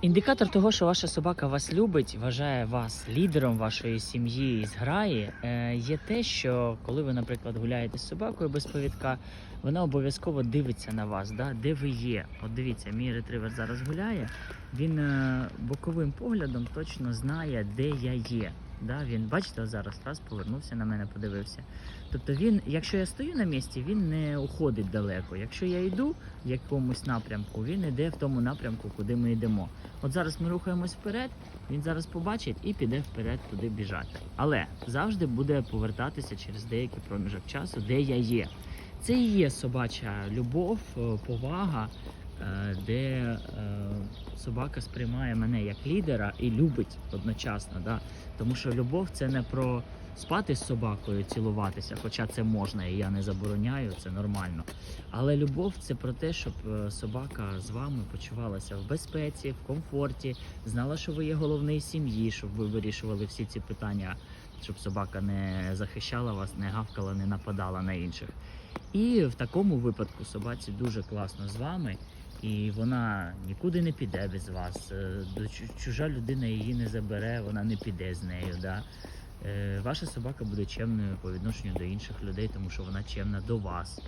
Індикатор того, що ваша собака вас любить, вважає вас лідером вашої сім'ї і зграї, е, є те, що коли ви, наприклад, гуляєте з собакою без повідка, вона обов'язково дивиться на вас, да? де ви є. От дивіться, мій ретривер зараз гуляє, він е, боковим поглядом точно знає, де я є. Да? Він, бачите, зараз раз повернувся на мене, подивився. Тобто він, якщо я стою на місці, він не уходить далеко. Якщо я йду в якомусь напрямку, він йде в тому напрямку, куди ми йдемо. От зараз ми рухаємось вперед, він зараз побачить і піде вперед туди біжати. Але завжди буде повертатися через деякий проміжок часу, де я є. Це і є собача любов, е, повага, де е, собака сприймає мене як лідера і любить одночасно. Да? Тому що любов це не про спати з собакою, цілуватися, хоча це можна, і я не забороняю, це нормально. Але любов це про те, щоб е, собака з вами почувалася в безпеці, в комфорті, знала, що ви є головний сім'ї, щоб ви вирішували всі ці питання, щоб собака не захищала вас, не гавкала, не нападала на інших. І в такому випадку собаці дуже класно з вами. І вона нікуди не піде без вас. Е, Чужа людина її не забере, вона не піде з нею. Да? Е, Ваша собака буде чемною по відношенню до інших людей, тому що вона чемна до вас.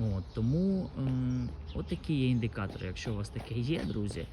От, тому ем, от такі є індикатори. Якщо у вас таке є, друзі,